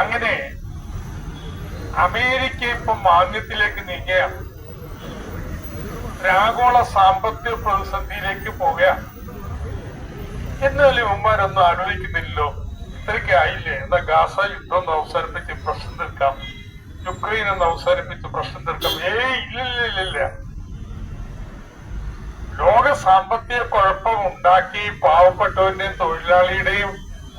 അങ്ങനെ അമേരിക്ക ഇപ്പൊ മാന്യത്തിലേക്ക് നീങ്ങുകയാണ്. ആഗോള സാമ്പത്തിക പ്രതിസന്ധിയിലേക്ക് പോവുകയാണ് എന്നാലും ഇവന്മാരൊന്നും ആലോചിക്കുന്നില്ലല്ലോ. ഇത്രയ്ക്ക് ആയില്ലേ? എന്നാ ഗാസ യുദ്ധം ഒന്ന് അവസാനിപ്പിച്ച് പ്രശ്നം തീർക്കാം. യുക്രൈൻ ഒന്ന് അവസാനിപ്പിച്ച് പ്രശ്നം തീർക്കാം. ഏ ഇല്ലില്ലില്ല ലോക സാമ്പത്തിക കുഴപ്പം ഉണ്ടാക്കി പാവപ്പെട്ടവന്റെയും തൊഴിലാളിയുടെയും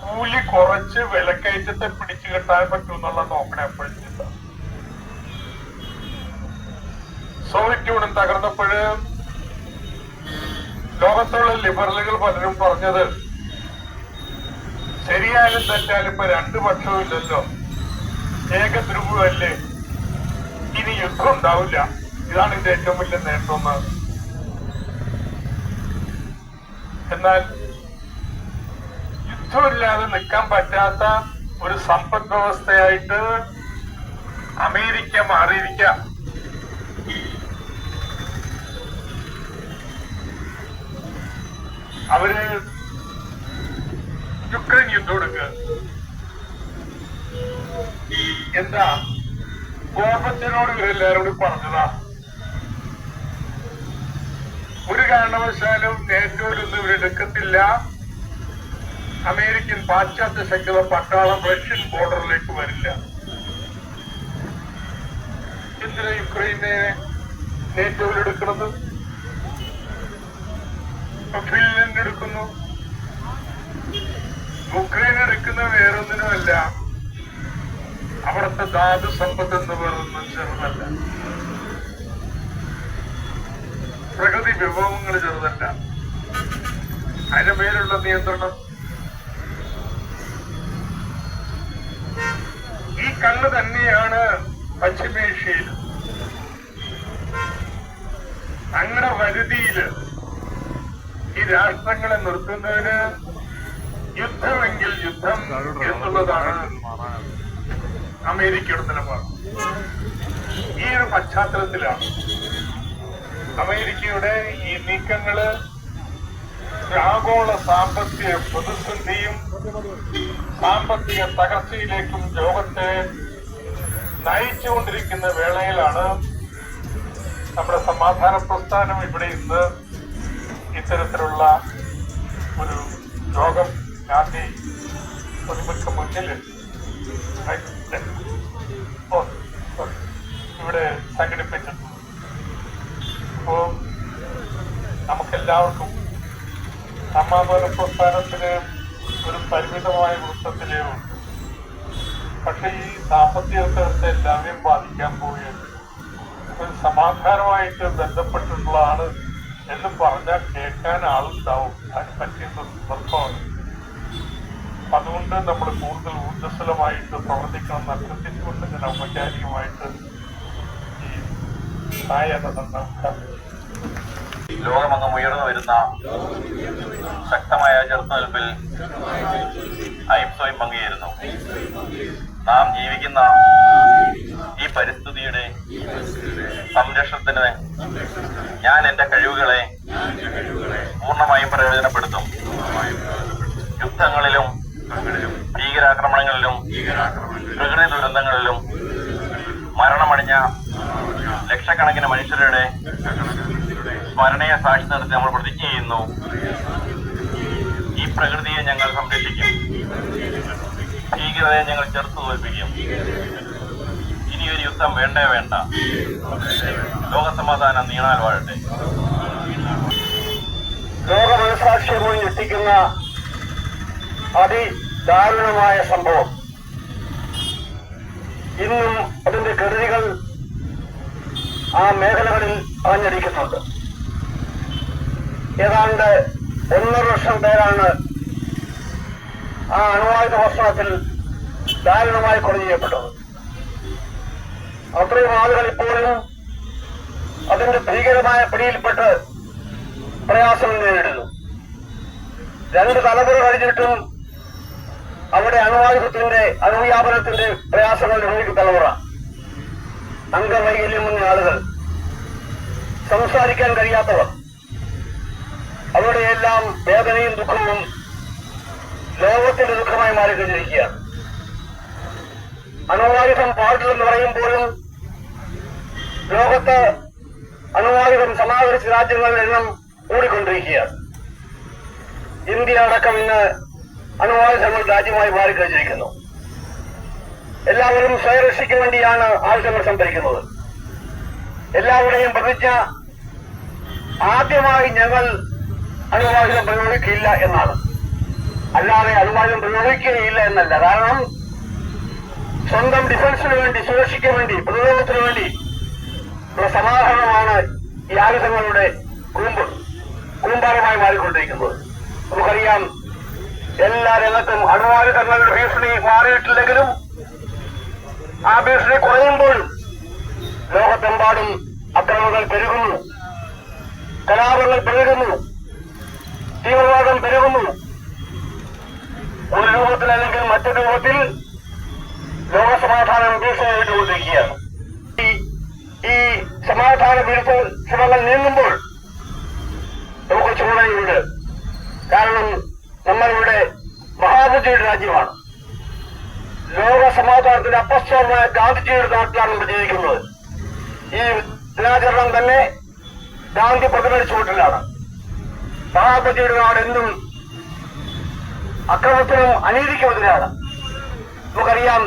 കൂലി കുറച്ച് വിലക്കയറ്റത്തെ പിടിച്ചു കെട്ടാൻ പറ്റും എന്നുള്ള നോക്കണ എപ്പോഴും ചിന്ത സോവിയറ്റ് യൂണിയൻ തകർന്നപ്പോഴ് ലോകത്തുള്ള ലിബറലുകൾ പലരും പറഞ്ഞത് ശരിയായാലും തെറ്റാലും ഇപ്പൊ രണ്ടു പക്ഷവും ഇല്ലല്ലോ. ഏകദ്രുവല്ലേ ഇനി യുദ്ധം ഉണ്ടാവില്ല. ഇതാണ് ഇതിന്റെ ഏറ്റവും വലിയ നേട്ടം എന്നാൽ യുദ്ധമില്ലാതെ നിൽക്കാൻ പറ്റാത്ത ഒരു സമ്പദ് വ്യവസ്ഥയായിട്ട് അമേരിക്ക മാറിയിരിക്കാം. അവർ യുക്രൈൻ യുദ്ധം എടുക്കുക. എന്താ ഗോപത്തിനോട് ഇവരെല്ലാരോടും പറഞ്ഞതാ. ഒരു കാരണവശാലും നേറ്റോയിലൊന്നും ഇവരെടുക്കത്തില്ല അമേരിക്കൻ പാശ്ചാത്യ ശക്തിയുടെ പട്ടാളം റഷ്യൻ ബോർഡറിലേക്ക് വരില്ല. എന്തിനാ യുക്രൈനെ നേറ്റോയിൽ എടുക്കുന്നത്? ഫിൻലൻഡ് എടുക്കുന്നു. യുക്രൈൻ എടുക്കുന്ന വേറൊന്നിനുമല്ല. അവിടുത്തെ ധാതു സമ്പത്ത് എന്ന് പറയുന്നത് ചെറുതല്ല. പ്രകൃതി വിഭവങ്ങൾ ചെറുതല്ല. അതിന്റെ മേലുള്ള നിയന്ത്രണം കണ്ണ് തന്നെയാണ് പശ്ചിമേഷ്യയിൽ അങ്ങനെ വരുതിയിൽ ഈ രാഷ്ട്രങ്ങളെ നിർത്തുന്നതിന് യുദ്ധമെങ്കിൽ യുദ്ധം എന്നുള്ളതാണ് അമേരിക്കയുടെ നിലപാട്. ഈ ഒരു പശ്ചാത്തലത്തിലാണ് അമേരിക്കയുടെ ഈ നീക്കങ്ങൾ ആഗോള സാമ്പത്തിക പ്രതിസന്ധിയും സാമ്പത്തിക തകർച്ചയിലേക്കും ലോകത്തെ നയിച്ചുകൊണ്ടിരിക്കുന്ന വേളയിലാണ് നമ്മുടെ സമാധാന പ്രസ്ഥാനം ഇവിടെ ഇന്ന് ഇത്തരത്തിലുള്ള ഒരു യോഗം ഗാന്ധി പ്രതിമയ്ക്ക് മുന്നിൽ ഇവിടെ സംഘടിപ്പിച്ചിട്ടുണ്ട്. അപ്പോ നമുക്കെല്ലാവർക്കും സമാധാന പ്രസ്ഥാനത്തിന് ഒരു പരിമിതമായ വൃത്തത്തിലേ ഉള്ളൂ. പക്ഷെ ഈ സാമ്പത്തിക വ്യവസ്ഥ എല്ലാവരെയും ബാധിക്കാൻ പോവുകയാണ്. ഒരു സമാധാനമായിട്ട് ബന്ധപ്പെട്ടിട്ടുള്ളതാണ് എന്ന് പറഞ്ഞാൽ കേൾക്കാൻ ആളുണ്ടാവും. അതിന് പറ്റിയ സന്ദർഭമാണ് അതുകൊണ്ട് നമ്മൾ കൂടുതൽ ഊർജസ്വലമായിട്ട് പ്രവർത്തിക്കണം അഭ്യർത്ഥിച്ചുകൊണ്ട് ഞാൻ ഔപചാരികമായിട്ട് ഈ സായ നന്നാക്കാൻ ലോകമങ്ങ് ഉയർന്നു വരുന്ന ശക്തമായ ചെറുത്തുനിൽപ്പിൽ അയിംസ്വയം പങ്കുചേരുന്നു. നാം ജീവിക്കുന്ന ഈ പരിസ്ഥിതിയുടെ സംരക്ഷണത്തിന് ഞാൻ എന്റെ കഴിവുകളെ പൂർണമായും പ്രയോജനപ്പെടുത്തും. യുദ്ധങ്ങളിലും ഭീകരാക്രമണങ്ങളിലും പ്രകൃതി ദുരന്തങ്ങളിലും മരണമടിഞ്ഞ ലക്ഷക്കണക്കിന് മനുഷ്യരുടെ സ്മരണയെ സാക്ഷി നിർത്തി നമ്മൾ പ്രതിജ്ഞ ചെയ്യുന്നു. പ്രകൃതിയെ ഞങ്ങൾ സംരക്ഷിക്കും. ഭീകരതയെ ഞങ്ങൾ ചെറുത്തു തോൽപ്പിക്കും ഇനി ഒരു യുദ്ധം വേണ്ടേ വേണ്ട. ലോകസമാധാനം നീണാൽ വാഴട്ടെ. ലോക എത്തിക്കുന്ന എത്തിക്കുന്ന അതിദാരുണമായ സംഭവം. ഇന്നും അതിന്റെ കെടുതികൾ ആ മേഖലകളിൽ ആഞ്ഞടിക്കുന്നുണ്ട് ഏതാണ്ട് ഒന്നര ലക്ഷം പേരാണ് ആ അണുവായുധ ഭക്ഷണത്തിൽ ദാരുണമായി കൊല ചെയ്യപ്പെട്ടത് അത്രയും ആളുകൾ ഇപ്പോഴും അതിന്റെ ഭീകരമായ പിടിയിൽപ്പെട്ട് പ്രയാസം നേരിടുന്നു. രണ്ട് തലമുറ കഴിഞ്ഞിട്ടും അവിടെ അണുവായുധത്തിന്റെ അണുവ്യാപനത്തിന്റെ പ്രയാസങ്ങൾ നിർവഹിക്കുന്ന തലമുറ. അംഗവൈകല്യം വന്ന ആളുകൾ സംസാരിക്കാൻ കഴിയാത്തവർ. അവരുടെ എല്ലാം വേദനയും ദുഃഖവും ലോകത്തിന്റെ ദുഃഖമായി മാറിക്കഴിഞ്ഞിരിക്കുകയാണ് അണുവായുധം പാടില്ലെന്ന് പറയുമ്പോഴും ലോകത്ത് അണുവായുധം സമാഹരിച്ച രാജ്യങ്ങളുടെ എണ്ണം കൂടിക്കൊണ്ടിരിക്കുകയാണ് ഇന്ത്യ അടക്കം ഇന്ന് അണുവായുധങ്ങൾ രാജ്യമായി മാറിക്കഴിഞ്ഞിരിക്കുന്നു. എല്ലാവരും സ്വയരക്ഷയ്ക്ക് വേണ്ടിയാണ് ആയുധങ്ങൾ സംഭരിക്കുന്നത്. എല്ലാവരുടെയും പ്രതിജ്ഞ ആദ്യമായി ഞങ്ങൾ അണുവായുധം പ്രയോഗിക്കില്ല എന്നാണ്. അല്ലാതെ അതുമായി പ്രയോഗിക്കുകയില്ല എന്നല്ല. കാരണം സ്വന്തം ഡിഫൻസിന് വേണ്ടി സുരക്ഷയ്ക്ക് വേണ്ടി പ്രതിരോധത്തിന് വേണ്ടി ഉള്ള സമാധാനമാണ് ഈ ആയുധങ്ങളുടെ കൂമ്പ്. കൂമ്പാരമായി മാറിക്കൊണ്ടിരിക്കുന്നത്. നമുക്കറിയാം എല്ലാ രംഗത്തും അണുവായുധങ്ങളുടെ ഭീഷണി മാറിയിട്ടില്ലെങ്കിലും ആ ഭീഷണി കുറയുമ്പോഴും ലോകത്തെമ്പാടും അക്രമങ്ങൾ പെരുകുന്നു. കലാപങ്ങൾ പെരുകുന്നു. തീവ്രവാദം പെരുകുന്നു. ഒരു രൂപത്തിൽ അല്ലെങ്കിൽ മറ്റൊരു രൂപത്തിൽ ലോകസമാധാനം ഭീഷണിയായിട്ടുകൊണ്ടിരിക്കുകയാണ്. ഈ സമാധാന വിരുദ്ധ ശ്രമങ്ങൾ നീങ്ങുമ്പോൾ നമുക്ക് ചൂടയുണ്ട് കാരണം നമ്മളിവിടെ മഹാബുദ്ധിയുടെ രാജ്യമാണ്. ലോക സമാധാനത്തിന്റെ അപ്പസ്വമായ ഗാന്ധിജിയുടെ നാട്ടിലാണ് നമ്മൾ ജീവിക്കുന്നത്. ഈ ദിനാചരണം തന്നെ ഗാന്ധി പ്രതിമ ചുവട്ടിലാണ് മഹാബുദ്ധിയുടെ നാട് എന്നും അക്രമത്തിനും അനീതിക്കുമെതിരാണ് നമുക്കറിയാം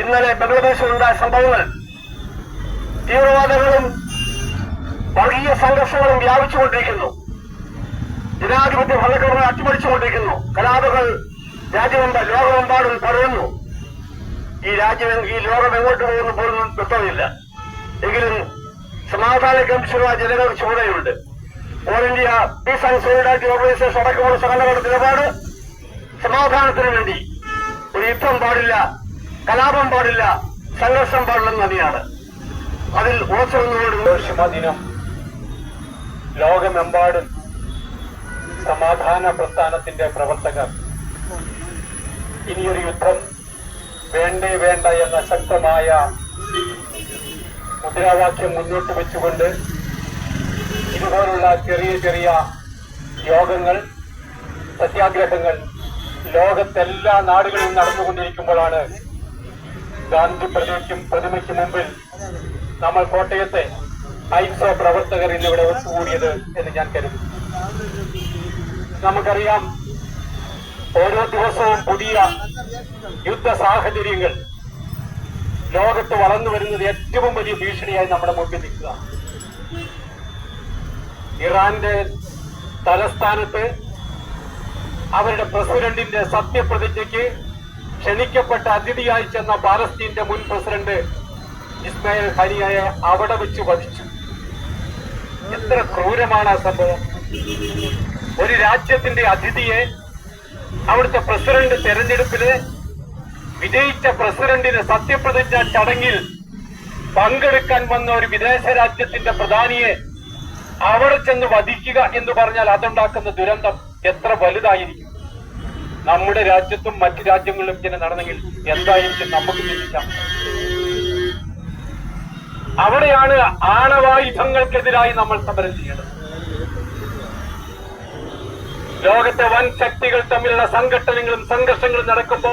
ഇന്നലെ ബംഗ്ലാദേശിൽ ഉണ്ടായ സംഭവങ്ങൾ തീവ്രവാദങ്ങളും വർഗീയ സംഘർഷങ്ങളും വ്യാപിച്ചുകൊണ്ടിരിക്കുന്നു. ജനാധിപത്യ ഭരണക്രമങ്ങൾ അട്ടിമറിച്ചുകൊണ്ടിരിക്കുന്നു. കലാപകൾ രാജ്യമെമ്പ ലോകമെമ്പാടും പടരുന്നു. ഈ രാജ്യം ഈ ലോകം എങ്ങോട്ട് പോകുന്നു പോലും വ്യക്തമില്ല എങ്കിലും സമാധാന ഗംഭീരമായ ജനങ്ങൾക്ക് ചുമതലയുണ്ട്. All India peace and solidarity organisation അടക്കമുള്ള സംഘടനകളുടെ നിലപാട് സമാധാനത്തിന് വേണ്ടി ഒരു യുദ്ധം പാടില്ല കലാപം പാടില്ല സംഘർഷം പാടില്ലെന്ന് തന്നെയാണ് അതിൽ ഉറച്ചു നിന്നുകൊണ്ട് ദിനം ലോകമെമ്പാടും സമാധാന പ്രസ്ഥാനത്തിന്റെ പ്രവർത്തകർ. ഇനിയൊരു യുദ്ധം വേണ്ടേ വേണ്ട എന്ന ശക്തമായ മുദ്രാവാക്യം മുന്നോട്ട് വെച്ചുകൊണ്ട് ഇതുപോലുള്ള ചെറിയ ചെറിയ യോഗങ്ങൾ സത്യാഗ്രഹങ്ങൾ ലോകത്തെല്ലാ നാടുകളിലും നടന്നുകൊണ്ടിരിക്കുമ്പോഴാണ് ഗാന്ധി പ്രതിമയ്ക്കും പ്രതിമയ്ക്ക് മുമ്പിൽ നമ്മൾ കോട്ടയത്തെ ഐക്സോ പ്രവർത്തകർ ഇന്നിവിടെ ഒത്തുകൂടിയത് എന്ന് ഞാൻ കരുതുന്നു. നമുക്കറിയാം ഓരോ ദിവസവും പുതിയ യുദ്ധ സാഹചര്യങ്ങൾ ലോകത്ത് വളർന്നു വരുന്നത് ഏറ്റവും വലിയ ഭീഷണിയായി നമ്മുടെ മുമ്പിൽ നിൽക്കുക ഇറാന്റെ തലസ്ഥാനത്ത് അവരുടെ പ്രസിഡന്റിന്റെ സത്യപ്രതിജ്ഞയ്ക്ക് ക്ഷണിക്കപ്പെട്ട അതിഥിയായി ചെന്ന പാലസ്തീന്റെ മുൻ പ്രസിഡന്റ് ഇസ്മായിൽ ഹനിയയെ അവിടെ വെച്ച് വധിച്ചു. എത്ര ക്രൂരമാണ് ആ സംഭവം. ഒരു രാജ്യത്തിന്റെ അതിഥിയെ അവിടുത്തെ പ്രസിഡന്റ് തെരഞ്ഞെടുപ്പിൽ വിജയിച്ച പ്രസിഡന്റിന് സത്യപ്രതിജ്ഞ ചടങ്ങിൽ പങ്കെടുക്കാൻ വന്ന ഒരു വിദേശ രാജ്യത്തിന്റെ പ്രധാനിയെ അവിടെ ചെന്ന് വധിക്കുക എന്ന് പറഞ്ഞാൽ അതുണ്ടാക്കുന്ന ദുരന്തം എത്ര വലുതായിരിക്കും. നമ്മുടെ രാജ്യത്തും മറ്റു രാജ്യങ്ങളിലും ഇങ്ങനെ നടന്നെങ്കിൽ എന്തായിരിക്കും നമുക്ക് ചിന്തിക്കാം അവിടെയാണ് ആണവായുധങ്ങൾക്കെതിരായി നമ്മൾ സമരം ചെയ്യേണ്ടത് ലോകത്തെ വൻ ശക്തികൾ തമ്മിലുള്ള സംഘട്ടനങ്ങളും സംഘർഷങ്ങളും നടക്കുമ്പോ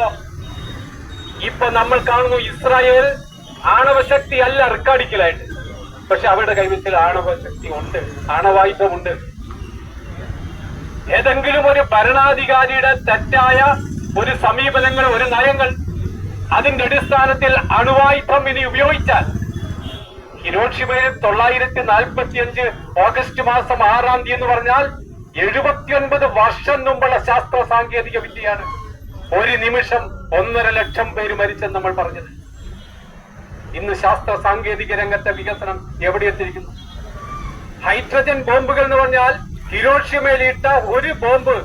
ഇപ്പൊ നമ്മൾ കാണുന്നു ഇസ്രായേൽ ആണവശക്തി അല്ല റെക്കാർഡിക്കലായിട്ട് പക്ഷെ അവരുടെ കൈവശത്തിൽ ആണവശക്തി ഉണ്ട് ആണവായുധമുണ്ട്. ഏതെങ്കിലും ഒരു ഭരണാധികാരിയുടെ തെറ്റായ ഒരു സമീപനങ്ങൾ ഒരു നയങ്ങൾ അതിന്റെ അടിസ്ഥാനത്തിൽ അണുവായുധം ഇനി ഉപയോഗിച്ചാൽ ഹിരോഷിമയിൽ തൊള്ളായിരത്തി നാൽപ്പത്തി അഞ്ച് ഓഗസ്റ്റ് മാസം ആറാം തീയതി എന്ന് പറഞ്ഞാൽ എഴുപത്തിയൊൻപത് വർഷം മുമ്പുള്ള ശാസ്ത്ര സാങ്കേതിക വിദ്യയാണ്. ഒരു നിമിഷം ഒന്നര ലക്ഷം പേര് മരിച്ചെന്ന് നമ്മൾ പറഞ്ഞത്. ഇന്ന് ശാസ്ത്ര സാങ്കേതിക രംഗത്തെ വികസനം എവിടെ എത്തിയിരിക്കുന്നു? ഹൈഡ്രജൻ ബോംബുകൾ എന്ന് പറഞ്ഞാൽ ഹിരോഷിമയിലിട്ട ഒരു ബോംബ്.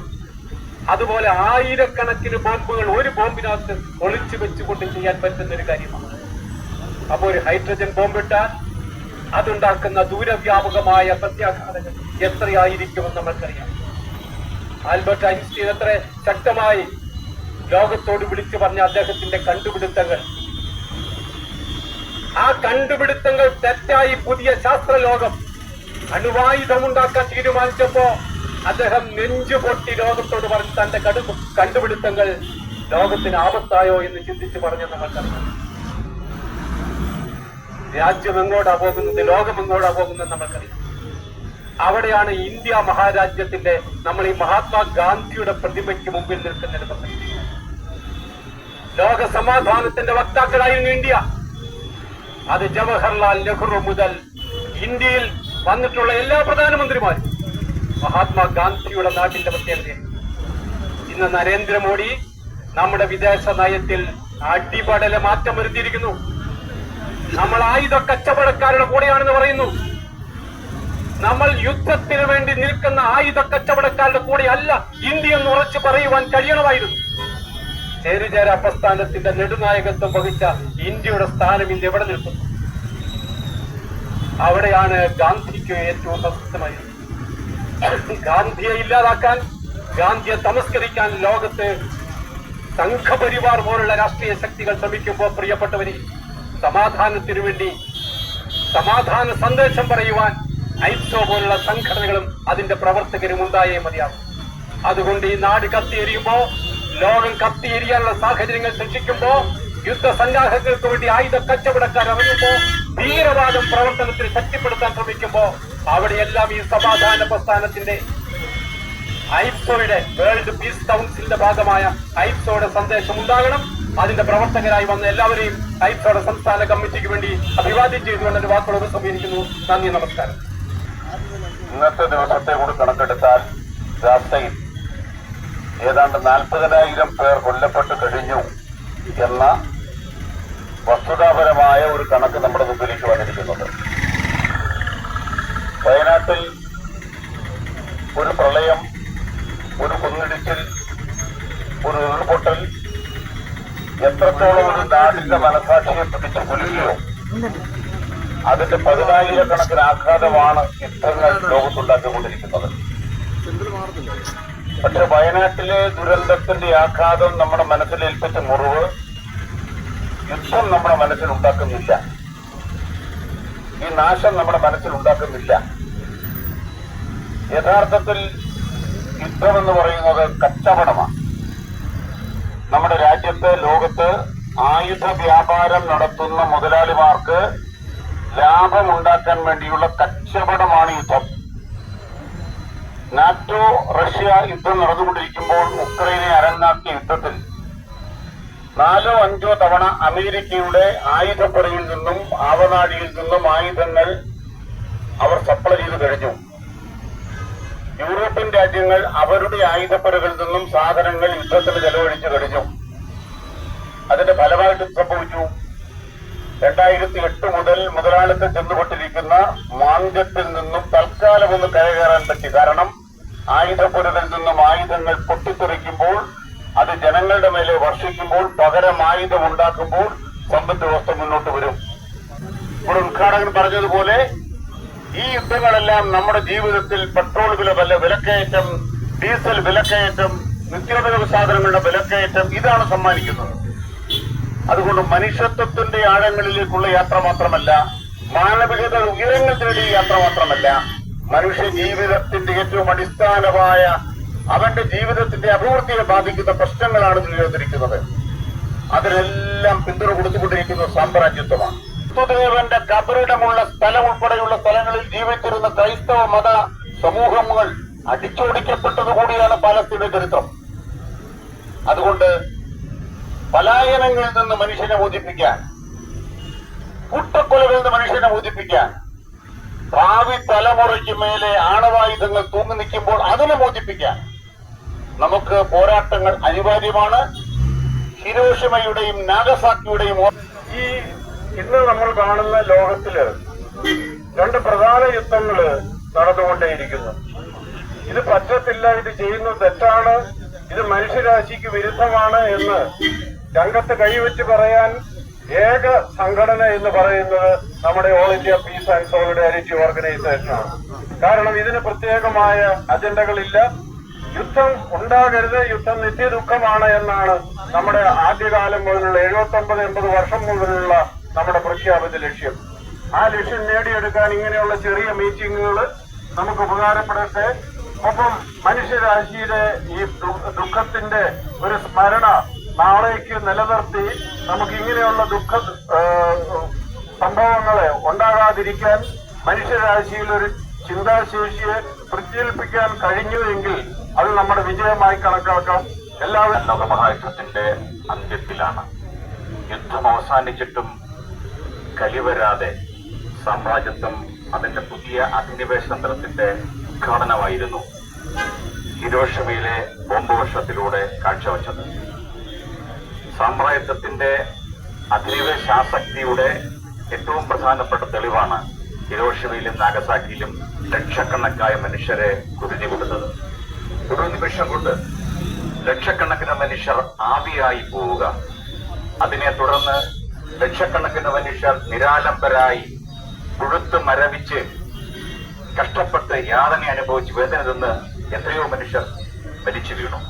അതുപോലെ ആയിരക്കണക്കിന് ബോംബുകൾ ഒരു ബോംബിനകത്ത് ഒളിച്ചു വെച്ചുകൊണ്ട് ചെയ്യാൻ പറ്റുന്ന ഒരു കാര്യമാണ്. അപ്പൊ ഒരു ഹൈഡ്രജൻ ബോംബിട്ടാൽ അതുണ്ടാക്കുന്ന ദൂരവ്യാപകമായ പ്രത്യാഘാതങ്ങൾ എത്രയായിരിക്കുമെന്ന് നമ്മൾക്കറിയാം. ആൽബർട്ട് ഐൻസ്റ്റീൻ എത്ര ശക്തമായി ലോകത്തോട് വിളിച്ചു പറഞ്ഞ അദ്ദേഹത്തിന്റെ കണ്ടുപിടുത്തങ്ങൾ. ആ കണ്ടുപിടുത്തങ്ങൾ തെറ്റായി പുതിയ ശാസ്ത്രലോകം അണുവായുധമുണ്ടാക്കാൻ തീരുമാനിച്ചപ്പോ അദ്ദേഹം നെഞ്ചു പൊട്ടി ലോകത്തോട് പറഞ്ഞ് തന്റെ കടു കണ്ടുപിടുത്തങ്ങൾ ലോകത്തിന് ആപത്തായോ എന്ന് ചിന്തിച്ച് പറഞ്ഞ നമ്മൾക്കറിയാം. രാജ്യം എങ്ങോട്ടാ പോകുന്നത്? ലോകം എങ്ങോട്ടാ പോകുന്നത് നമ്മൾക്കറിയാം. അവിടെയാണ് ഇന്ത്യ മഹാരാജ്യത്തിന്റെ നമ്മൾ ഈ മഹാത്മാഗാന്ധിയുടെ പ്രതിമയ്ക്ക് മുമ്പിൽ നിൽക്കുന്നിടത്ത് ലോക സമാധാനത്തിന്റെ വക്താക്കളായിരുന്നു ഇന്ത്യ. അത് ജവഹർലാൽ നെഹ്റു മുതൽ ഇന്ത്യയിൽ വന്നിട്ടുള്ള എല്ലാ പ്രധാനമന്ത്രിമാരും മഹാത്മാഗാന്ധിയുടെ നാട്ടിന്റെ പ്രത്യേകതയാണ് ഇന്ന് നരേന്ദ്രമോദി നമ്മുടെ വിദേശ നയത്തിൽ അടിപടല മാറ്റം വരുത്തിയിരിക്കുന്നു. നമ്മൾ ആയുധ കച്ചവടക്കാരുടെ കൂടെയാണെന്ന് പറയുന്നു. നമ്മൾ യുദ്ധത്തിന് വേണ്ടി നിൽക്കുന്ന ആയുധ കച്ചവടക്കാരുടെ കൂടെ അല്ല ഇന്ത്യ എന്ന് ഉറച്ചു പറയുവാൻ കഴിയണമായിരുന്നു. ചേരുചേര പ്രസ്ഥാനത്തിന്റെ നെടുനായകത്വം വഹിച്ച ഇന്ത്യയുടെ സ്ഥാനം ഇന്ന് എവിടെ നിൽക്കുന്നു? അവിടെയാണ് ഗാന്ധിക്ക് ഏറ്റവും പ്രശസ്തമായത് ഗാന്ധിയെ ഇല്ലാതാക്കാൻ ഗാന്ധിയെ തമസ്കരിക്കാൻ ലോകത്ത് സംഘപരിവാർ പോലുള്ള രാഷ്ട്രീയ ശക്തികൾ ശ്രമിക്കുമ്പോൾ പ്രിയപ്പെട്ടവരെ സമാധാനത്തിനു വേണ്ടി സമാധാന സന്ദേശം പറയുവാൻ ഐസോ പോലുള്ള സംഘടനകളും അതിന്റെ പ്രവർത്തകരും ഉണ്ടായേ മതിയാകും അതുകൊണ്ട് ഈ നാട് കത്തിയെരിയുമ്പോ ലോകം കത്തിയെരിയാനുള്ള സാഹചര്യങ്ങൾ സൃഷ്ടിക്കുമ്പോ യുദ്ധസന്നാഹങ്ങൾക്ക് വേണ്ടി ആയുധ കച്ചവടക്കാർ ഇറങ്ങുമ്പോ ഭീകരവാദം പ്രവർത്തനത്തിൽ ശക്തിപ്പെടുത്താൻ ശ്രമിക്കുമ്പോ അവിടെയെല്ലാം ഈ സമാധാന പ്രസ്ഥാനത്തിന്റെ ഐപ്സോയുടെ വേൾഡ് പീസ് കൗൺസിലിന്റെ ഭാഗമായ ഐപ്സോയുടെ സന്ദേശം ഉണ്ടാകണം. അതിന്റെ പ്രവർത്തകരായി വന്ന എല്ലാവരെയും ഐപ്സോയുടെ സംസ്ഥാന കമ്മിറ്റിക്ക് വേണ്ടി അഭിവാദ്യം ചെയ്തുകൊണ്ട് എന്റെ വാക്കുകളോട് സമീപിക്കുന്നു. നന്ദി നമസ്കാരം. ഇന്നത്തെ ദിവസത്തെ കൂടി കണക്കെടുത്താൽ ഗാസയിൽ ഏതാണ്ട് നാൽപ്പതിനായിരം പേർ കൊല്ലപ്പെട്ട് കഴിഞ്ഞു എന്ന വസ്തുതാപരമായ ഒരു കണക്ക് നമ്മുടെ മുമ്പിലേക്ക് വന്നിരിക്കുന്നുണ്ട്. വയനാട്ടിൽ ഒരു പ്രളയം ഒരു കുന്നിടിച്ചിൽ ഒരു ഉരുൾപൊട്ടൽ എത്രത്തോളം ഒരു നാടിന്റെ മനസാക്ഷിയെ പിടിച്ച് കൊല്ലുകയോ അതിന്റെ പതിനായിരക്കണക്കിന് ആഘാതമാണ് യുദ്ധങ്ങൾ ലോകത്തുണ്ടാക്കിക്കൊണ്ടിരിക്കുന്നത്. പക്ഷെ വയനാട്ടിലെ ദുരന്തത്തിന്റെ ആഘാതം നമ്മുടെ മനസ്സിൽ ഏൽപ്പിച്ച മുറിവ് യുദ്ധം നമ്മുടെ മനസ്സിൽ ഉണ്ടാക്കുന്നില്ല ഈ നാശം നമ്മുടെ മനസ്സിൽ ഉണ്ടാക്കുന്നില്ല യഥാർത്ഥത്തിൽ യുദ്ധം എന്ന് പറയുന്നത് കച്ചവടമാണ്. നമ്മുടെ രാജ്യത്ത് ലോകത്ത് ആയുധ വ്യാപാരം നടത്തുന്ന മുതലാളിമാർക്ക് ലാഭം ഉണ്ടാക്കാൻ വേണ്ടിയുള്ള കച്ചവടമാണ് യുദ്ധം. നാറ്റോ റഷ്യ യുദ്ധം നടന്നുകൊണ്ടിരിക്കുമ്പോൾ ഉക്രൈനെ അരങ്ങാക്കിയ യുദ്ധത്തിൽ നാലോ അഞ്ചോ തവണ അമേരിക്കയുടെ ആയുധപ്പുറയിൽ നിന്നും ആവനാഴിയിൽ നിന്നും ആയുധങ്ങൾ അവർ സപ്ലൈ ചെയ്തു കഴിഞ്ഞു. യൂറോപ്യൻ രാജ്യങ്ങൾ അവരുടെ ആയുധപ്പുരകളിൽ നിന്നും സാധനങ്ങൾ യുദ്ധത്തിന് ചെലവഴിച്ചു കഴിഞ്ഞു. അതിന്റെ ഫലമായിട്ട് സംഭവിച്ചു? രണ്ടായിരത്തി എട്ട് മുതൽ മുതലാളിത്തം ചെന്നുപെട്ടിരിക്കുന്ന മാന്ദ്യത്തിൽ നിന്നും തൽക്കാലം ഒന്ന് കരകയറാൻ പറ്റി. കാരണം ആയുധപ്പുരകളിൽ നിന്നും ആയുധങ്ങൾ പൊട്ടിത്തെറിക്കുമ്പോൾ അത് ജനങ്ങളുടെ മേലെ വർഷിക്കുമ്പോൾ പകരം ആയുധം ഉണ്ടാക്കുമ്പോൾ സമ്പദ് വ്യവസ്ഥ മുന്നോട്ട് വരും. ഇവിടെ ഉദ്ഘാടകൻ പറഞ്ഞതുപോലെ ഈ യുദ്ധങ്ങളെല്ലാം നമ്മുടെ ജീവിതത്തിൽ പെട്രോൾ വില വില വിലക്കയറ്റം ഡീസൽ വിലക്കയറ്റം നിത്യോപയോഗ സാധനങ്ങളുടെ വിലക്കയറ്റം ഇതാണ് സമ്മാനിക്കുന്നത്. അതുകൊണ്ട് മനുഷ്യത്വത്തിന്റെ ആഴങ്ങളിലേക്കുള്ള യാത്ര മാത്രമല്ല മാനവികത ഉയരങ്ങൾ തേടിയ യാത്ര മാത്രമല്ല മനുഷ്യ ജീവിതത്തിന്റെ ഏറ്റവും അടിസ്ഥാനമായ അവന്റെ ജീവിതത്തിന്റെ അഭിവൃദ്ധിയെ ബാധിക്കുന്ന പ്രശ്നങ്ങളാണ് നിലനിർത്തിരിക്കുന്നത് അതിനെല്ലാം പിന്തുണ കൊടുത്തുകൊണ്ടിരിക്കുന്ന സാമ്രാജ്യത്വമാണ്. ക്രിസ്തുദേവന്റെ കബറിടമുള്ള സ്ഥലം ഉൾപ്പെടെയുള്ള സ്ഥലങ്ങളിൽ ജീവിച്ചിരുന്ന ക്രൈസ്തവ മത സമൂഹങ്ങൾ അടിച്ചോടിക്കപ്പെട്ടതുകൂടിയാണ് പാലസ്തീന ചരിത്രം. അതുകൊണ്ട് പലായനങ്ങളിൽ നിന്ന് മനുഷ്യനെ മോചിപ്പിക്കാൻ കൂട്ടക്കൊലകളിൽ നിന്ന് മനുഷ്യനെ മോചിപ്പിക്കാൻ ഭാവി തലമുറയ്ക്ക് മേലെ ആണവായുധങ്ങൾ തൂങ്ങി നിൽക്കുമ്പോൾ അതിനെ മോചിപ്പിക്കാൻ നമുക്ക് പോരാട്ടങ്ങൾ അനിവാര്യമാണ്. ഹിരോഷിമയുടെയും നാഗസാക്കിയുടെയും ഈ ഇന്ന് നമ്മൾ കാണുന്ന ലോകത്തിൽ രണ്ട് പ്രധാന യുദ്ധങ്ങൾ നടന്നുകൊണ്ടേയിരിക്കുന്നു. ഇത് പറ്റത്തില്ല ഇത് ചെയ്യുന്നത് തെറ്റാണ് ഇത് മനുഷ്യരാശിക്ക് വിരുദ്ധമാണ് എന്ന് രംഗത്ത് കൈവച്ച് പറയാൻ ഏക സംഘടന എന്ന് പറയുന്നത് നമ്മുടെ all India peace and solidarity ഓർഗനൈസേഷനാണ്. കാരണം ഇതിന് പ്രത്യേകമായ അജണ്ടകളില്ല. യുദ്ധം ഉണ്ടാകരുത് യുദ്ധം നിത്യദുഃഖമാണ് എന്നാണ് നമ്മുടെ ആദ്യകാലം മുതലുള്ള എഴുപത്തി ഒമ്പത് എൺപത് വർഷം മുതലുള്ള നമ്മുടെ പ്രഖ്യാപിത ലക്ഷ്യം. ആ ലക്ഷ്യം നേടിയെടുക്കാൻ ഇങ്ങനെയുള്ള ചെറിയ മീറ്റിങ്ങുകൾ നമുക്ക് ഉപകാരപ്പെടട്ടെ. ഒപ്പം മനുഷ്യരാശിയുടെ ഈ ദുഃഖത്തിന്റെ ഒരു സ്മരണ നാളേക്ക് നിലനിർത്തി നമുക്ക് ഇങ്ങനെയുള്ള ദുഃഖ സംഭവങ്ങളെ ഉണ്ടാകാതിരിക്കാൻ മനുഷ്യരാശിയിൽ ഒരു ചിന്താശേഷിയെ പ്രജ്വലിപ്പിക്കാൻ കഴിഞ്ഞു എങ്കിൽ അത് നമ്മുടെ വിജയമായി കണക്കാക്കാം. എല്ലാവരും ലോകമഹായുദ്ധത്തിന്റെ അന്ത്യത്തിലാണ്. യുദ്ധം അവസാനിച്ചിട്ടും കലിവരാതെ സാമ്രാജ്യത്വം അതിന്റെ പുതിയ അധിനിവേശ തന്ത്രത്തിന്റെ ഉദ്ഘാടനമായിരുന്നു ഹിരോഷമയിലെ ബോംബ് വർഷത്തിലൂടെ കാഴ്ചവെച്ചത്. സാമ്രാജ്യത്വത്തിന്റെ അധിനിവേശാസക്തിയുടെ ഏറ്റവും പ്രധാനപ്പെട്ട തെളിവാണ് ഹിരോഷമയിലും നാഗസാക്കിയിലും ലക്ഷക്കണക്കായ മനുഷ്യരെ കുരുതി വിടുന്നത് ഒരു നിമിഷം കൊണ്ട് ലക്ഷക്കണക്കിന് മനുഷ്യർ ആവിയായി പോവുക. അതിനെ തുടർന്ന് ലക്ഷക്കണക്കിന് മനുഷ്യർ നിരാലംബരായി പുഴുത്ത് മരവിച്ച് കഷ്ടപ്പെട്ട് യാതന അനുഭവിച്ച് വേദന നിന്ന് എത്രയോ മനുഷ്യർ മരിച്ചു വീണു.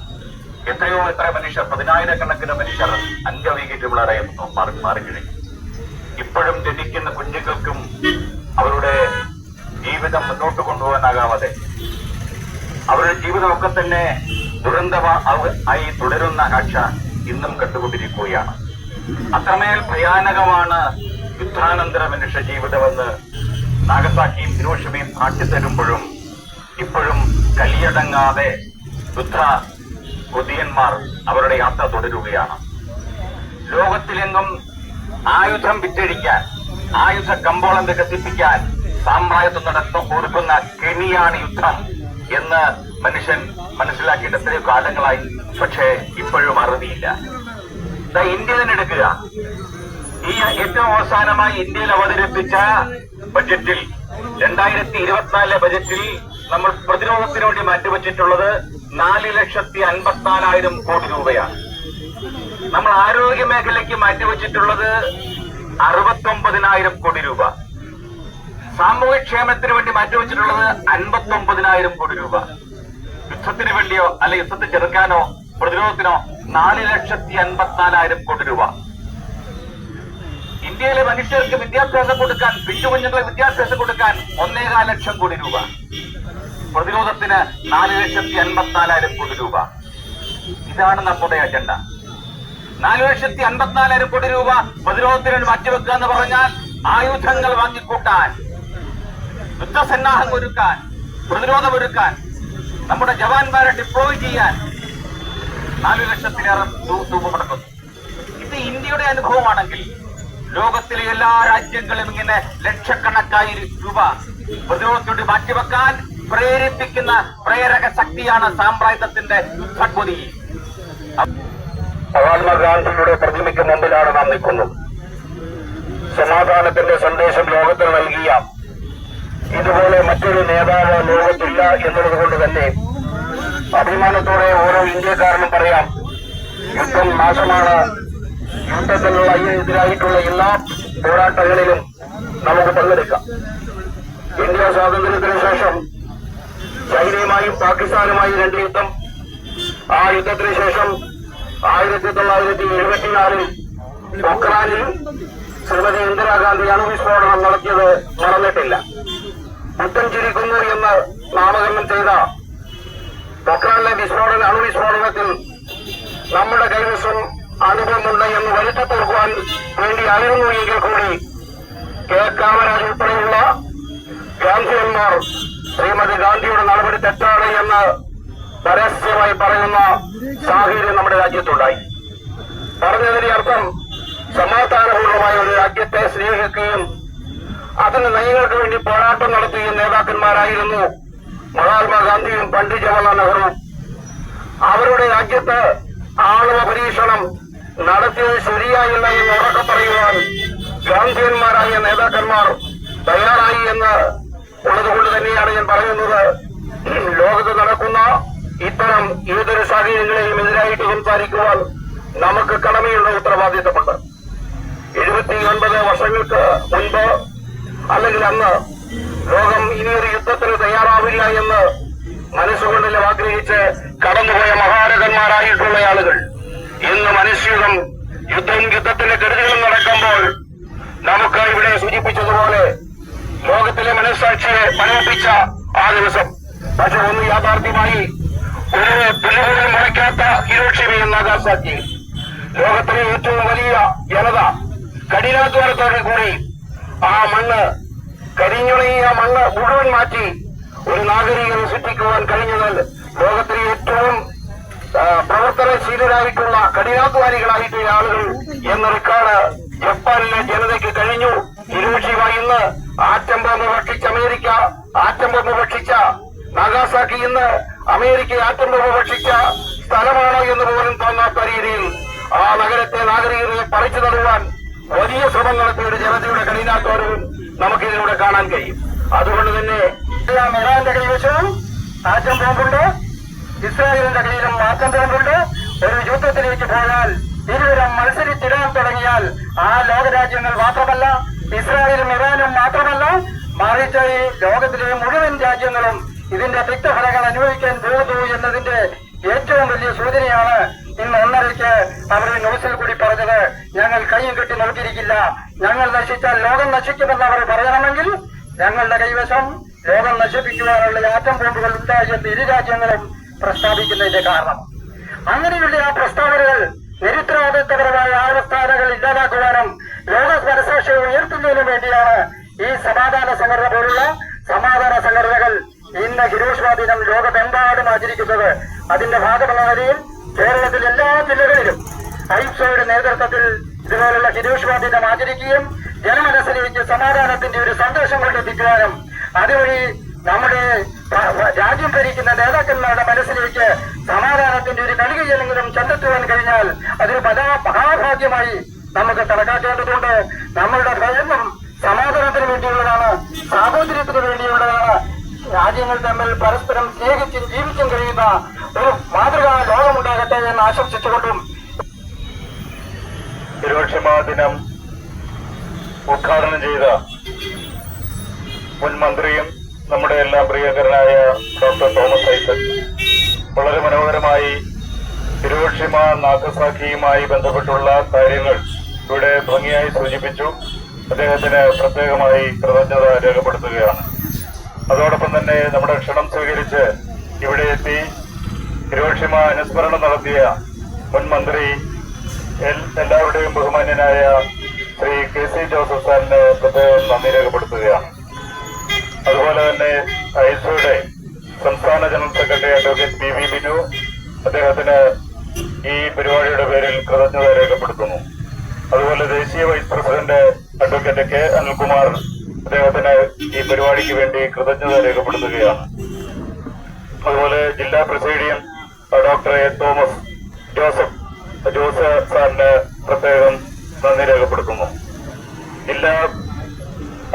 എത്രയോ എത്ര മനുഷ്യർ പതിനായിരക്കണക്കിന് മനുഷ്യർ അംഗവൈകല്യമുള്ളവരെ മാറി മാറിക്കഴിഞ്ഞു. ഇപ്പോഴും ജനിക്കുന്ന കുഞ്ഞുങ്ങൾക്കും അവരുടെ ജീവിതം മുന്നോട്ട് കൊണ്ടുപോകാനാകാതെ അവരുടെ ജീവിതമൊക്കെ തന്നെ ദുരന്തമായി തുടരുന്ന കാഴ്ച ഇന്നും കണ്ടുകൊണ്ടിരിക്കുകയാണ്. അത്രമേൽ ഭയാനകമാണ് യുദ്ധാനന്തര മനുഷ്യ ജീവിതമെന്ന് നാഗസാക്കിയും ഹിരോഷിമയും കാട്ടിത്തരുമ്പോഴും ഇപ്പോഴും കലിയടങ്ങാതെ യുദ്ധ കൊതിയന്മാർ അവരുടെ യാത്ര തുടരുകയാണ്. ലോകത്തിലെങ്ങും ആയുധം വിറ്റഴിക്കാൻ ആയുധ കമ്പോളം വികസിപ്പിക്കാൻ സാമ്രാജ്യത്വം നടത്തുന്ന കൊടുക്കുന്ന കെണിയാണ് യുദ്ധം എന്ന് മനുഷ്യൻ മനസ്സിലാക്കിയിട്ട് എത്രയോ കാലങ്ങളായി. പക്ഷേ ഇപ്പോഴും അറുതിയില്ല ഇന്ത്യ തന്നെ എടുക്കുക. ഈ ഏറ്റവും അവസാനമായി ഇന്ത്യയിൽ അവതരിപ്പിച്ച ബജറ്റിൽ രണ്ടായിരത്തി ഇരുപത്തിനാലിലെ ബജറ്റിൽ നമ്മൾ പ്രതിരോധത്തിന് വേണ്ടി മാറ്റിവെച്ചിട്ടുള്ളത് നാല് ലക്ഷത്തി അൻപത്തിനാലായിരം കോടി രൂപയാണ്. നമ്മൾ ആരോഗ്യ മേഖലയ്ക്ക് മാറ്റിവെച്ചിട്ടുള്ളത് അറുപത്തൊമ്പതിനായിരം കോടി രൂപ. സാമൂഹ്യക്ഷേമത്തിന് വേണ്ടി മാറ്റിവെച്ചിട്ടുള്ളത് അൻപത്തി ഒമ്പതിനായിരം കോടി രൂപ. യുദ്ധത്തിന് വേണ്ടിയോ അല്ലെ യുദ്ധത്തെ ചെറുക്കാനോ പ്രതിരോധത്തിനോ നാല് ലക്ഷത്തി അൻപത്തിനാലായിരം കോടി രൂപ. ഇന്ത്യയിലെ മനുഷ്യർക്ക് വിദ്യാഭ്യാസം കൊടുക്കാൻ പിഞ്ചുകുഞ്ഞുങ്ങളെ വിദ്യാഭ്യാസം കൊടുക്കാൻ ഒന്നേകാൽ ലക്ഷം കോടി രൂപ. പ്രതിരോധത്തിന് നാല് ലക്ഷത്തി അൻപത്തിനാലായിരം കോടി രൂപ. ഇതാണ് നമ്മുടെ അജണ്ട. നാല് ലക്ഷത്തി അൻപത്തിനാലായിരം കോടി രൂപ പ്രതിരോധത്തിന് മാറ്റിവെക്കുക എന്ന് പറഞ്ഞാൽ ആയുധങ്ങൾ വാങ്ങിക്കൂട്ടാൻ. യുദ്ധസന്നാഹം ഒരുക്കാൻ പ്രതിരോധം ഒരുക്കാൻ നമ്മുടെ ജവാന്മാരെ ഡിപ്ലോയ് ചെയ്യാൻ നാലു ലക്ഷത്തിലേറെ രൂപപ്പെടുത്തുന്നു ഇത് ഇന്ത്യയുടെ അനുഭവമാണെങ്കിൽ ലോകത്തിലെ എല്ലാ രാജ്യങ്ങളും ഇങ്ങനെ ലക്ഷക്കണക്കായി രൂപ പ്രതിരോധത്തോട് മാറ്റിവെക്കാൻ പ്രേരിപ്പിക്കുന്ന പ്രേരക ശക്തിയാണ് സാമ്രാജ്യത്തിന്റെ യുദ്ധക്കൊതി മഹാത്മാഗാന്ധിയുടെ പ്രതിമയ്ക്ക് മുമ്പിലാണ് നാം നിൽക്കുന്നത്. സമാധാനത്തിന്റെ സന്ദേശം ലോകത്തിന് നൽകിയ ഇതുപോലെ മറ്റൊരു നേതാവ് ലോകത്തില്ല എന്നുള്ളത് കൊണ്ട് തന്നെ അഭിമാനത്തോടെ ഓരോ ഇന്ത്യക്കാരനും പറയാം യുദ്ധം നാശമാണ്. യുദ്ധത്തിനുള്ള എതിരായിട്ടുള്ള എല്ലാ പോരാട്ടങ്ങളിലും നമുക്ക് പങ്കെടുക്കാം. ഇന്ത്യ സ്വാതന്ത്ര്യത്തിന് ശേഷം ചൈനയുമായും പാകിസ്ഥാനുമായും രണ്ട് യുദ്ധം. ആ യുദ്ധത്തിന് ശേഷം ആയിരത്തി തൊള്ളായിരത്തി എഴുപത്തിനാലിൽ പൊക്രാനിൽ ശ്രീമതി ഇന്ദിരാഗാന്ധി അണുവിസ്ഫോടനം നടത്തിയത്. മറന്നിട്ടില്ല. പുത്തൻ ചിരിക്കുന്നു എന്ന് നാമകരണം ചെയ്ത പൊക്രാനിലെ വിസ്ഫോടന അണുവിസ്ഫോടനത്തിൽ നമ്മുടെ കൈവശം അനുഭവമുണ്ട് എന്ന് വരുത്തി തീർക്കുവാൻ വേണ്ടിയായിരുന്നു എങ്കിൽ കൂടി കെ കാമരാജ് ഉൾപ്പെടെയുള്ള ഗാന്ധിയന്മാർ ശ്രീമതി ഗാന്ധിയുടെ നടപടി തെറ്റാണ് എന്ന് പരസ്യമായി പറയുന്ന സാഹചര്യം നമ്മുടെ രാജ്യത്തുണ്ടായി. പറഞ്ഞതിന്റെ അർത്ഥം സമാധാനപൂർണമായ ഒരു രാജ്യത്തെ സ്നേഹിക്കുകയും അതിന്റെ നയങ്ങൾക്ക് വേണ്ടി പോരാട്ടം നടത്തിയ നേതാക്കന്മാരായിരുന്നു മഹാത്മാഗാന്ധിയും പണ്ഡിറ്റ് ജവഹർലാൽ നെഹ്റുവും. അവരുടെ രാജ്യത്ത് ആണവ പരീക്ഷണം നടത്തിയത് ശരിയായില്ല എന്ന് ഉറക്കെ പറയുവാൻ ഗാന്ധിയന്മാരായ നേതാക്കന്മാർ തയ്യാറായി എന്ന് ഉള്ളതുകൊണ്ട് തന്നെയാണ് ഞാൻ പറയുന്നത്. ലോകത്ത് നടക്കുന്ന ഇത്തരം ഏതൊരു സാഹചര്യങ്ങളെയും എതിരായിട്ട് സംസാരിക്കുവാൻ നമുക്ക് കടമയുള്ള ഉത്തരവാദിത്തമുണ്ട് എഴുപത്തി ഒൻപത് വർഷങ്ങൾക്ക് മുൻപ് അല്ലെങ്കിൽ അന്ന് ലോകം ഇനിയൊരു യുദ്ധത്തിന് തയ്യാറാവില്ല എന്ന് മനസ്സുകൊണ്ടിൽ ആഗ്രഹിച്ച് കടന്നുപോയ മഹാരഥന്മാരായിട്ടുള്ള ആളുകൾ. ഇന്ന് മനുഷ്യരും യുദ്ധം യുദ്ധത്തിന്റെ കെടുതികളും നടക്കുമ്പോൾ നമുക്ക് ഇവിടെ സൂചിപ്പിച്ചതുപോലെ ലോകത്തിലെ മനസ്സാക്ഷിയെ മനോപ്പിച്ച ആ ദിവസം. പക്ഷെ ഒന്ന് യാഥാർത്ഥ്യമായി ഒരു പുല്ലുപോലും മുളയ്ക്കാത്ത ഹിരോഷിമയും നാഗാസാക്കി ലോകത്തിലെ ഏറ്റവും വലിയ ജനത കഠിനാധ്വാനത്തോടെ കൂടി ആ മണ്ണ് കരിഞ്ഞുണങ്ങിയ മണ്ണ് മുഴുവൻ മാറ്റി ഒരു നാഗരികത സൃഷ്ടിക്കുവാൻ കഴിഞ്ഞത് ലോകത്തിലെ ഏറ്റവും പ്രവർത്തനശീലരായിട്ടുള്ള കഠിനാധ്വാനികളായിട്ടുള്ള ആളുകൾ എന്ന റെക്കോർഡ് ജപ്പാനിലെ ജനതയ്ക്ക് കഴിഞ്ഞു. ഹിരോഷിമ ഇന്ന് ആറ്റം ബോംബ് ഭക്ഷിച്ച അമേരിക്ക ആറ്റം ബോംബ് ഭക്ഷിച്ച നാഗാസാക്കി ഇന്ന് അമേരിക്ക ആറ്റം ബോംബ് ഭക്ഷിച്ച സ്ഥലമാണോ എന്ന് പോലും തോന്നാത്ത രീതിയിൽ ആ നഗരത്തെ നാഗരികതയെ പറിച്ചു നടുവാൻ വലിയ ശ്രമം നടത്തിയ ഒരു ജനതയുടെ കഠിനാധ്വാനവും നമുക്കിതിലൂടെ കാണാൻ കഴിയും. അതുകൊണ്ട് തന്നെ എല്ലാം ഇറാന്റെ കൈവശവും ആറ്റം ബോംബുണ്ട് ഇസ്രായേലിന്റെ കയ്യിലും മാറ്റം ബോംബുണ്ട് ഒരു യുദ്ധത്തിലേക്ക് പോയാൽ ഇരുവരും മത്സരിച്ചിടാൻ തുടങ്ങിയാൽ ആ ലോകരാജ്യങ്ങൾ മാത്രമല്ല ഇസ്രായേലും ഇറാനും മാത്രമല്ല മറിച്ച് ഈ ലോകത്തിലെ മുഴുവൻ രാജ്യങ്ങളും ഇതിന്റെ തിക്തഫലങ്ങൾ അനുഭവിക്കാൻ പോകുന്നു എന്നതിന്റെ ഏറ്റവും വലിയ സൂചനയാണ് ഇന്ന് ഒന്നരയ്ക്ക് അവർ ന്യൂസിൽ കൂടി പറഞ്ഞത് ഞങ്ങൾ കൈയും കെട്ടി നോക്കിയിരിക്കില്ല. ഞങ്ങൾ നശിച്ചാൽ ലോകം നശിക്കുമെന്ന് അവർ പറയണമെങ്കിൽ ഞങ്ങളുടെ കൈവശം ലോകം നശിപ്പിക്കുവാനുള്ള ആറ്റം ബോംബുകൾ ഉണ്ടായി എന്ന് ഇരു രാജ്യങ്ങളും പ്രസ്താവിക്കുന്നതിന്റെ കാരണം. അങ്ങനെയുള്ള ആ പ്രസ്താവനകൾ നിരുത്തരവാദിത്തപരമായ ആവസ്ഥാനകൾ ഇല്ലാതാക്കുവാനും ലോക മനസാക്ഷിയെ ഉയർത്തുന്നതിനും വേണ്ടിയാണ് ഈ സമാധാന സംഘടന പോലുള്ള സമാധാന സംഘടനകൾ ഇന്ന് ഹിരോഷിമ ദിനം ലോകമെമ്പാടും ആചരിക്കുന്നത് അതിന്റെ ഭാഗമെന്ന നിലയിൽ കേരളത്തിൽ എല്ലാ ജില്ലകളിലും ഐപ്സോയുടെ നേതൃത്വത്തിൽ ഇതുപോലുള്ള ഹിരോഷിമ ദിനം ആചരിക്കുകയും ജനമനസ്സിലേക്ക് സമാധാനത്തിന്റെ ഒരു സന്ദേശം കൊണ്ടെത്തിക്കുവാനും അതുവഴി നമ്മുടെ രാജ്യം ഭരിക്കുന്ന നേതാക്കന്മാരുടെ മനസ്സിലേക്ക് സമാധാനത്തിന്റെ ഒരു കളികയെങ്കിലും ചെന്നെത്തുവാൻ കഴിഞ്ഞാൽ അതൊരു പതാ മഹാഭാഗ്യമായി നമുക്ക് കണക്കാക്കേണ്ടതുണ്ട്. നമ്മളുടെ പ്രയത്നം സമാധാനത്തിന് വേണ്ടിയുള്ളതാണ് സാഹോദര്യത്തിന് വേണ്ടിയുള്ളതാണ്. രാജ്യങ്ങൾ തമ്മിൽ പരസ്പരം സ്നേഹിച്ചും ജീവിച്ചും കഴിയുന്ന ഒരു മാതൃകാ ലോകമുണ്ടാകട്ടെ എന്ന് ആശംസിച്ചുകൊണ്ടും ദിനം ഉദ്ഘാടനം ചെയ്ത മുൻ മന്ത്രിയും നമ്മുടെ എല്ലാം പ്രിയങ്കരനായ ഡോക്ടർ തോമസ് ഐസക് വളരെ മനോഹരമായി ഹിരോഷിമ നാഗസാക്കിയുമായി ബന്ധപ്പെട്ടുള്ള കാര്യങ്ങൾ ഇവിടെ ഭംഗിയായി സൂചിപ്പിച്ചു. അദ്ദേഹത്തിന് പ്രത്യേകമായി കൃതജ്ഞത രേഖപ്പെടുത്തുകയാണ്. അതോടൊപ്പം തന്നെ നമ്മുടെ ക്ഷണം സ്വീകരിച്ച് ഇവിടെ എത്തി ഹിരോഷിമ അനുസ്മരണം നടത്തിയ മുൻ മന്ത്രി എല്ലാവരുടെയും ബഹുമാന്യനായ ശ്രീ കെ സി ജോസഫ് സാറിന് പ്രത്യേകം നന്ദി രേഖപ്പെടുത്തുകയാണ്. അതുപോലെ തന്നെ ഐസോയുടെ സംസ്ഥാന general secretary advocate P V Binu അദ്ദേഹത്തിന് ഈ പരിപാടിയുടെ പേരിൽ കൃതജ്ഞത രേഖപ്പെടുത്തുന്നു. അതുപോലെ ദേശീയ vice president advocate K Anilkumar അദ്ദേഹത്തിന് ഈ പരിപാടിക്ക് വേണ്ടി കൃതജ്ഞത രേഖപ്പെടുത്തുകയാണ്. അതുപോലെ ജില്ലാ presidium doctor A. Thomas Joseph. Jose സാറിന് പ്രത്യേകം നന്ദി രേഖപ്പെടുത്തുന്നു. ജില്ലാ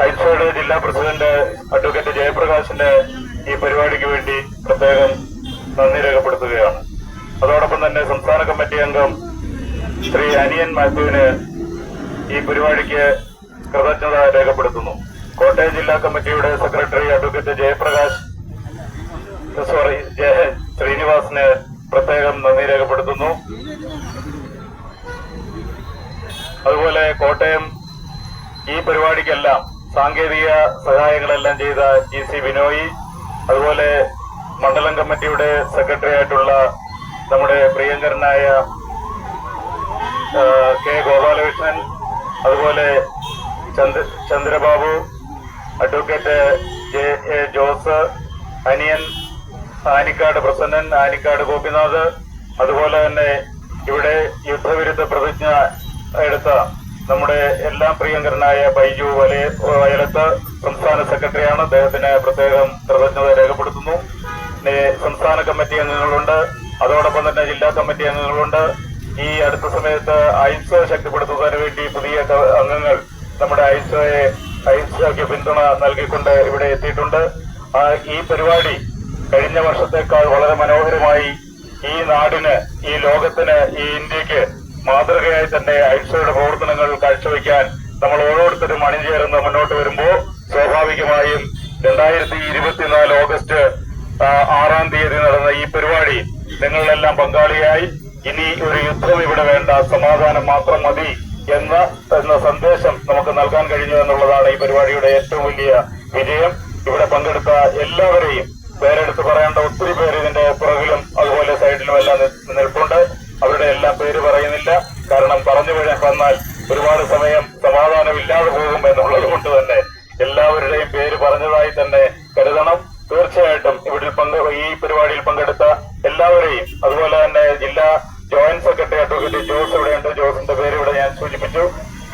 ഐസോഡ് ജില്ലാ പ്രസിഡന്റ് അഡ്വക്കേറ്റ് ജയപ്രകാശിന്റെ ഈ പരിപാടിക്ക് വേണ്ടി പ്രത്യേകം നന്ദി രേഖപ്പെടുത്തുകയാണ്. അതോടൊപ്പം തന്നെ സംസ്ഥാന കമ്മിറ്റി അംഗം ശ്രീ അനിയൻ മാത്യുവിന് ഈ പരിപാടിക്ക് കൃതജ്ഞത രേഖപ്പെടുത്തുന്നു. കോട്ടയം ജില്ലാ കമ്മിറ്റിയുടെ സെക്രട്ടറി അഡ്വക്കേറ്റ് ജയപ്രകാശ് സോറി ശ്രീനിവാസിന് പ്രത്യേകം നന്ദി രേഖപ്പെടുത്തുന്നു. അതുപോലെ കോട്ടയം ഈ പരിപാടിക്കെല്ലാം സാങ്കേതിക സഹായങ്ങളെല്ലാം ചെയ്ത ജി സി ബിനോയി അതുപോലെ മണ്ഡലം കമ്മിറ്റിയുടെ സെക്രട്ടറി ആയിട്ടുള്ള നമ്മുടെ പ്രിയങ്കരനായ കെ ഗോപാലകൃഷ്ണൻ അതുപോലെ Chandra Chandrababu advocate J A Jose Aniyan Anikkad Prasannan Anikkad Gopinath അതുപോലെ തന്നെ ഇവിടെ യുദ്ധവിരുദ്ധ പ്രതിജ്ഞ എടുത്ത നമ്മുടെ എല്ലാം പ്രിയങ്കരനായ ബൈജു വലയ വയലത്ത് സംസ്ഥാന സെക്രട്ടറിയാണ്. അദ്ദേഹത്തിന് പ്രത്യേകം കൃതജ്ഞത രേഖപ്പെടുത്തുന്നു. സംസ്ഥാന കമ്മിറ്റി അംഗങ്ങളുണ്ട്. അതോടൊപ്പം തന്നെ ജില്ലാ കമ്മിറ്റി അംഗങ്ങളുണ്ട്. ഈ അടുത്ത സമയത്ത് ഐസോ ശക്തിപ്പെടുത്തുന്നതിന് വേണ്ടി പുതിയ അംഗങ്ങൾ നമ്മുടെ ഐസോയെ ഐസോയ്ക്ക് പിന്തുണ നൽകിക്കൊണ്ട് ഇവിടെ എത്തിയിട്ടുണ്ട്. ഈ പരിപാടി കഴിഞ്ഞ വർഷത്തേക്കാൾ വളരെ മനോഹരമായി ഈ നാടിന് ഈ ലോകത്തിന് ഈ ഇന്ത്യയ്ക്ക് മാതൃകയായി തന്നെ ഐസോയുടെ പ്രവർത്തനങ്ങൾ കാഴ്ചവെക്കാൻ നമ്മൾ ഓരോരുത്തരും അണിചേർന്ന് മുന്നോട്ട് വരുമ്പോൾ സ്വാഭാവികമായും രണ്ടായിരത്തി ഇരുപത്തിനാല് ഓഗസ്റ്റ് ആറാം തീയതി നടന്ന ഈ പരിപാടി നിങ്ങളെല്ലാം പങ്കാളിയായി. ഇനി ഒരു യുദ്ധം ഇവിടെ വേണ്ട സമാധാനം മാത്രം മതി എന്ന എന്ന സന്ദേശം നമുക്ക് നൽകാൻ കഴിഞ്ഞു എന്നുള്ളതാണ് ഈ പരിപാടിയുടെ ഏറ്റവും വലിയ വിജയം. ഇവിടെ പങ്കെടുത്ത എല്ലാവരെയും പേരെടുത്ത് പറയേണ്ട ഒത്തിരി പേര് ഇതിന്റെ പുറകിലും അതുപോലെ സൈഡിലും എല്ലാം നിൽപ്പുണ്ട്. അവരുടെ എല്ലാം പേര് പറയുന്നില്ല. കാരണം പറഞ്ഞു വന്നാൽ ഒരുപാട് സമയം സമാധാനം ഇല്ലാതെ പോകും എന്നുള്ളത് കൊണ്ട് തന്നെ എല്ലാവരുടെയും പേര് പറഞ്ഞതായി തന്നെ കരുതണം. തീർച്ചയായിട്ടും ഇവിടെ പങ്കെ ഈ പരിപാടിയിൽ പങ്കെടുത്ത എല്ലാവരെയും അതുപോലെ തന്നെ ജില്ലാ ജോയിന്റ് സെക്രട്ടറി അഡ്വക്കേറ്റ് ജോസ് ഇവിടെയുണ്ട്. ജോസിന്റെ പേര് ഇവിടെ ഞാൻ സൂചിപ്പിച്ചു.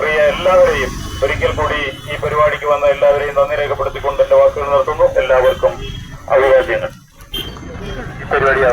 പ്രിയ എല്ലാവരെയും ഒരിക്കൽ കൂടി ഈ പരിപാടിക്ക് വന്ന എല്ലാവരെയും നന്ദി രേഖപ്പെടുത്തിക്കൊണ്ട് എന്റെ വാക്കുകൾ നിർത്തുന്നു. എല്ലാവർക്കും Obligaciones. Superior y